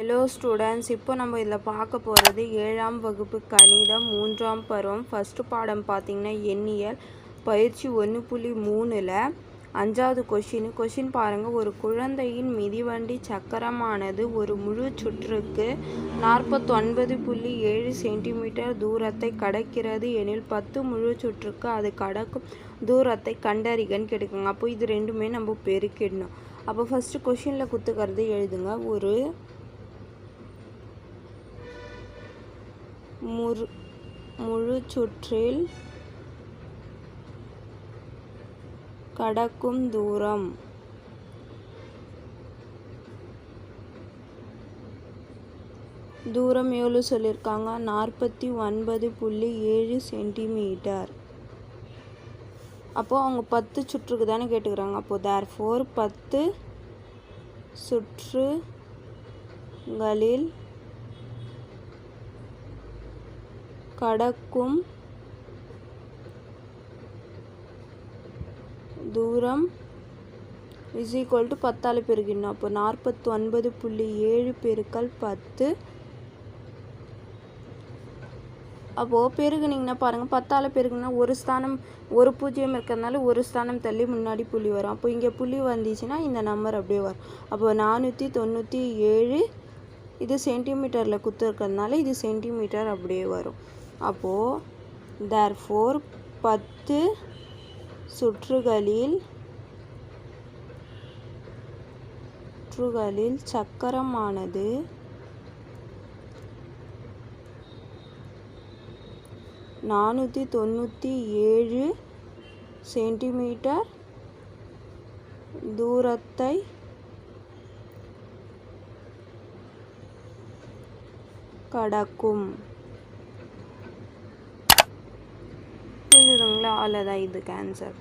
Hello students இப்போ நம்ம இதில் பார்க்க போகிறது ஏழாம் வகுப்பு கணிதம் மூன்றாம் பருவம். ஃபஸ்ட்டு பாடம் பார்த்திங்கன்னா எண்ணியல். பயிற்சி ஒன்று புள்ளி மூணில் அஞ்சாவது கொஷின் கொஷின் பாருங்கள் ஒரு குழந்தையின் மிதிவண்டி சக்கரமானது ஒரு முழு சுற்றுக்கு நாற்பத்தொன்பது புள்ளி ஏழு சென்டிமீட்டர் தூரத்தை கடக்கிறது. எனில் பத்து முழு சுற்றுக்கு அது கடக்கும் தூரத்தை கண்டறிகன்னு கேட்டுக்கோங்க அப்போ இது ரெண்டுமே நம்ம பெருக்கிடணும். அப்போ ஃபஸ்ட்டு கொஷினில் குத்துக்கிறது எழுதுங்க. ஒரு முரு முழு சுற்றில் கடக்கும் தூரம். தூரம் எவ்வளோ சொல்லியிருக்காங்க நாற்பத்தி ஒன்பது புள்ளி ஏழு சென்டிமீட்டர். அப்போது அவங்க பத்து சுற்றுக்கு தானே கேட்டுக்கிறாங்க. அப்போது தேர் ஃபோர் பத்து சுற்றுகளில் கடக்கும் தூரம் இஸ் ஈக்குவல் டு பத்தால் பெருகிடணும். அப்போ நாற்பத்தி ஒன்பது புள்ளி ஏழு பெருக்கல் பத்து. அப்போது பெருகுனிங்கன்னா பாருங்கள் பத்தால் பெருகுனா ஒரு ஸ்தானம் ஒரு பூஜ்ஜியம் இருக்கிறதுனால ஒரு ஸ்தானம் தள்ளி முன்னாடி புள்ளி வரும். அப்போ இங்கே புள்ளி வந்துச்சுன்னா இந்த நம்பர் அப்படியே வரும். அப்போ நானூற்றி தொண்ணூற்றி ஏழு இது சென்டிமீட்டரில் குத்து இருக்கிறதுனால இது சென்டிமீட்டர் அப்படியே வரும். அப்போது தேர் ஃபோர் பத்து சுற்றுகளில் சுற்றுகளில் சக்கரமானது நானூற்றி தொண்ணூற்றி ஏழு சென்டிமீட்டர் தூரத்தை கடக்கும். புரிஞ்சுதுங்களா அவ்வளோதான் இதுக்கு ஆன்சர்